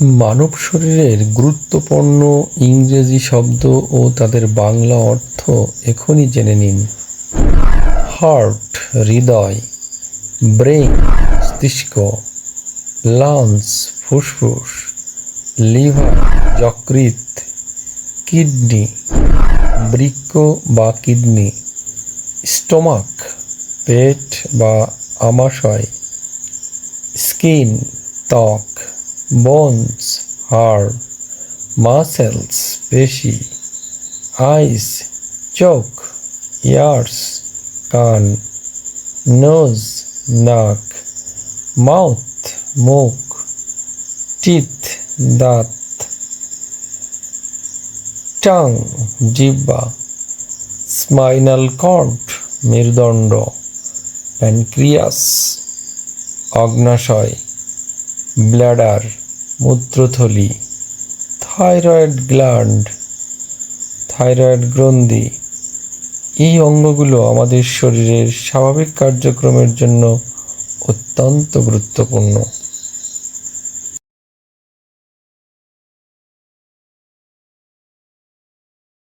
মানব শরীরের গুরুত্বপূর্ণ ইংরেজি শব্দ ও তাদের বাংলা অর্থ এখনই জেনে নিন। হার্ট, হৃদয় ব্রেন মস্তিষ্ক লাংস, ফুসফুস, লিভার যকৃত কিডনি, বৃক্ক বা কিডনি, স্টোমাক, পেট বা আমাশয়, স্কিন, ত্বক বোনস হাড় মাসেলস পেশি আইস চোখ ইয়ার্স কান নোজ নাক মাউথ মুখ টিথ দাঁত টাং জিব্বা স্পাইনাল কর্ড মেরুদণ্ড প্যানক্রিয়াস অগ্নাশয় ব্ল্যাডার মূত্রথলি, থাইরয়েড গ্ল্যান্ড, থাইরয়েড গ্রন্থি, এই অঙ্গগুলো আমাদের শরীরের স্বাভাবিক কার্যক্রমের জন্য অত্যন্ত গুরুত্বপূর্ণ।